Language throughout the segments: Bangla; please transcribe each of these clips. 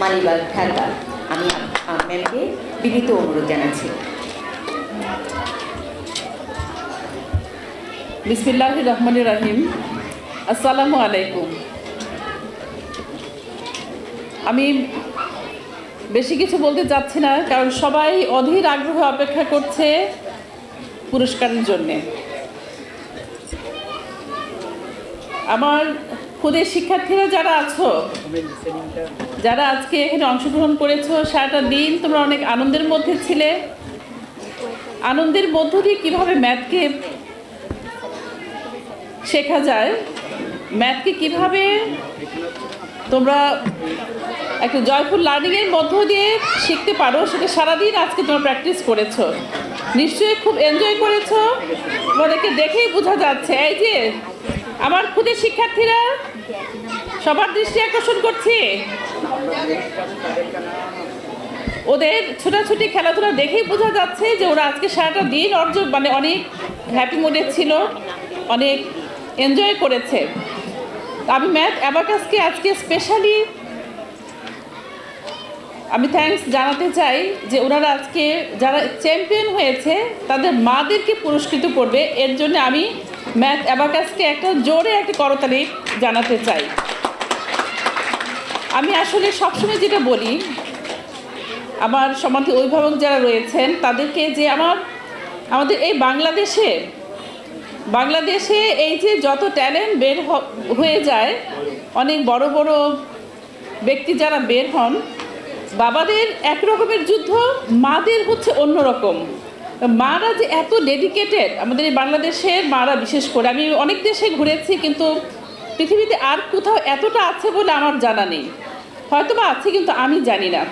মালিবাগ ঢাকা আমি ম্যামকে বিনীত অনুরোধ জানাচ্ছি। বিসমিল্লাহ রহমান রাহিম। আসসালামু আলাইকুম। আমি বেশি কিছু বলতে চাচ্ছি না, কারণ সবাই অধীর আগ্রহে অপেক্ষা করছে পুরস্কারের জন্যে। আমার খুদের শিক্ষার্থীরা যারা আছো, যারা আজকে এখানে অংশগ্রহণ করেছ, সারাটা দিন তোমরা অনেক আনন্দের মধ্যে ছিলে। আনন্দের মধ্য দিয়ে কীভাবে ম্যাথকে শেখা যায়, ম্যাথকে কীভাবে তোমরা একটা জয়ফুল লার্নিংয়ের মধ্য দিয়ে শিখতে পারো, সেটা সারাদিন আজকে তোমরা প্র্যাকটিস করেছ। নিশ্চয়ই খুব এনজয় করেছ। তোমাদেরকে দেখেই বোঝা যাচ্ছে, এই যে আমার খুদের শিক্ষার্থীরা, সবার দৃষ্টি আকর্ষণ করছি। ওদের ছোটাছুটি খেলাধুলা দেখেই বোঝা যাচ্ছে যে ওরা আজকে সারাটা দিন অর্জন মানে অনেক হ্যাপি মুডে ছিল, অনেক এনজয় করেছে। আমি ম্যাথ অ্যাবাকাসকে আজকে স্পেশালি আমি থ্যাঙ্কস জানাতে চাই যে ওনারা আজকে যারা চ্যাম্পিয়ন হয়েছে, তাদের মাদেরকে পুরস্কৃত করবে। এর জন্য আমি ম্যাথ অ্যাবাকাসকে একটা জোরে একটা করতালি জানাতে চাই। আমি আসলে সবসময় যেটা বলি, আমার সমাধি অভিভাবক যারা রয়েছেন, তাদেরকে যে আমার, আমাদের এই বাংলাদেশে বাংলাদেশে এই যে যত ট্যালেন্ট বের হয়ে যায়, অনেক বড় বড় ব্যক্তি যারা বের হন, বাবাদের এক রকমের যুদ্ধ, মাদের হচ্ছে অন্যরকম। মারা যে এত ডেডিকেটেড আমাদের এই বাংলাদেশের মারা বিশেষ করে, আমি অনেক দেশে ঘুরেছি কিন্তু পৃথিবীতে আর কোথাও এতটা আছে বলে আমার জানা নেই। হয়তো বা আছে কিন্তু আমি জানি না।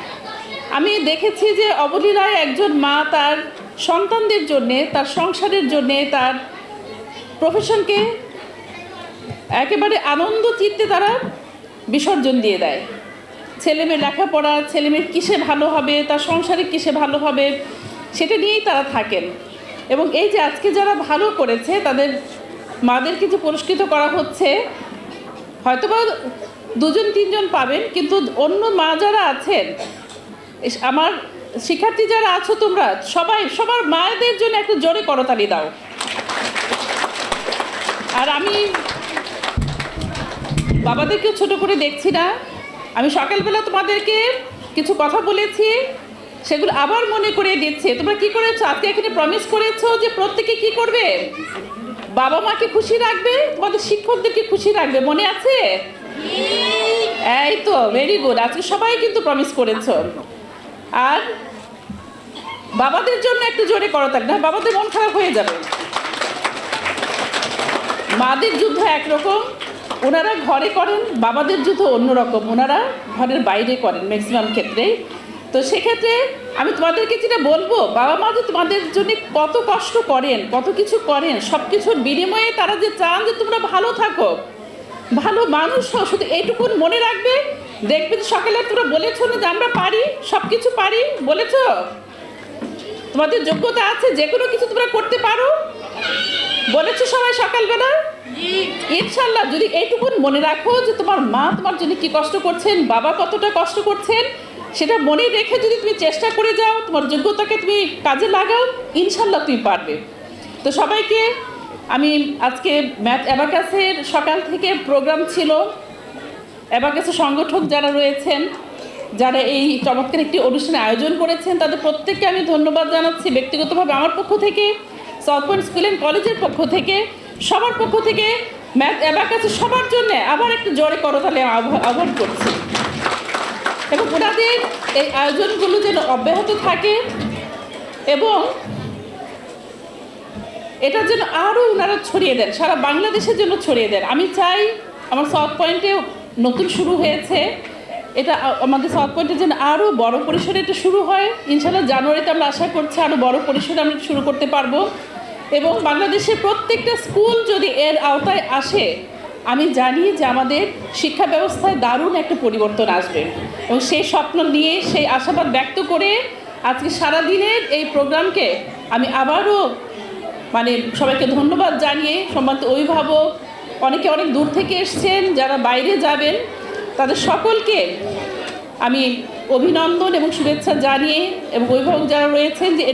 আমি দেখেছি যে অবলীলায় একজন মা তার সন্তানদের জন্যে, তার সংসারের জন্যে, তার প্রফেশনকে একেবারে আনন্দ চিত্তে তারা বিসর্জন দিয়ে দেয়। ছেলেমেয়ের লেখাপড়া, ছেলেমেয়ের কিসে ভালো হবে, তার সংসারে কিসে ভালো হবে সেটা নিয়েই তারা থাকেন। এবং এই যে আজকে যারা ভালো করেছে, তাদের মাদেরকে যে পুরস্কৃত করা হচ্ছে, হয়তোবা দুজন, তিনজন পাবেন, কিন্তু অন্য মা যারা আছেন আমার শিক্ষার্থী যারা আছো তোমরা, সবাই, সবার মায়েদের জন্য একটু জোরে করতালি দাও। আর আমি বাবাদেরকেও ছোট করে দেখছি না। আমি সকালবেলা তোমাদেরকে কিছু কথা বলেছি। সেগুলো আবার মনে করে দিচ্ছে। তোমরা কি করেছ? আজকে এখানে প্রমিস করেছ যে প্রত্যেকে কি করবে? বাবা মাকে খুশি রাখবে, তোমাদের শিক্ষকদেরকে খুশি রাখবে। মনে আছে? এই তো ভেরি গুড আজকে সবাই কিন্তু প্রমিস করেছ। আর বাবাদের জন্য একটু জোরে করতাল না বাবাদের মন খারাপ হয়ে যাবে। মাদের যুদ্ধ একরকম, ওনারা ঘরে করেন, বাবাদের যুদ্ধ অন্যরকম। ওনারা ঘরের বাইরে করেন ম্যাক্সিমাম ক্ষেত্রে তো সেক্ষেত্রে আমি তোমাদেরকে যেটা বলব বাবা মা যে তোমাদের জন্য কত কষ্ট করেন কত কিছু করেন সব কিছুর বিনিময়ে তারা যে চান যে তোমরা ভালো থাকো। ভালো মানুষ হও শুধু এইটুকুন মনে রাখবে দেখবে যে সকালে তোমরা বলেছ না যে আমরা পারি সব কিছু পারি বলেছ? তোমাদের যোগ্যতা আছে যে কোনো কিছু তোমরা করতে পারো। বলেছ সবাই সকালবেলা? ইনশাল্লাহ যদি এইটুকুন মনে রাখো যে তোমার মা তোমার জন্য কি কষ্ট করছেন বাবা কতটা কষ্ট করছেন সেটা মনে রেখে যদি তুমি চেষ্টা করে যাও, তোমার যোগ্যতাকে তুমি কাজে লাগাও, ইনশাল্লাহ তুমি পারবে। তো সবাইকে আমি আজকে ম্যাথ অ্যাবাকাসের সকাল থেকে প্রোগ্রাম ছিল। অ্যাবাকাসের সংগঠক যারা রয়েছেন, যারা এই চমৎকার একটি অনুষ্ঠানে আয়োজন করেছেন, তাদের প্রত্যেককে আমি ধন্যবাদ জানাচ্ছি ব্যক্তিগতভাবে আমার পক্ষ থেকে সাউথ পয়েন্ট স্কুল অ্যান্ড কলেজের পক্ষ থেকে, সবার পক্ষ থেকে ম্যাথ অ্যাবাকাসের সবার জন্য আবার একটু জোরে করতালে আহ্বা- আহ্বান করছি। এবং ওনাদের এই আয়োজনগুলো যেন অব্যাহত থাকে এবং এটা যেন আরও ওনারা ছড়িয়ে দেন, সারা বাংলাদেশের জন্য ছড়িয়ে দেন। আমি চাই আমার সাউথ পয়েন্টে নতুন শুরু হয়েছে। এটা আমাদের সাউথ পয়েন্টে যেন আরও বড় পরিসরে এটা শুরু হয়। ইনশাল্লাহ জানুয়ারিতে আমরা আশা করছি আরও বড় পরিসরে আমরা শুরু করতে পারব। এবং বাংলাদেশের প্রত্যেকটা স্কুল যদি এর আওতায় আসে আমি জানি যে আমাদের শিক্ষা ব্যবস্থায় দারুণ একটা পরিবর্তন আসবে এবং সেই স্বপ্ন নিয়ে সেই আশাবাদ ব্যক্ত করে আজকে সারাদিনের এই প্রোগ্রামকে আমি আবারও মানে সবাইকে ধন্যবাদ জানিয়ে সম্মানিত অভিভাবক, অনেকে অনেক দূর থেকে এসছেন, যারা বাইরে যাবেন, তাদের সকলকে আমি অভিনন্দন এবং শুভেচ্ছা জানিয়ে এবং অভিভাবক যারা রয়েছেন যে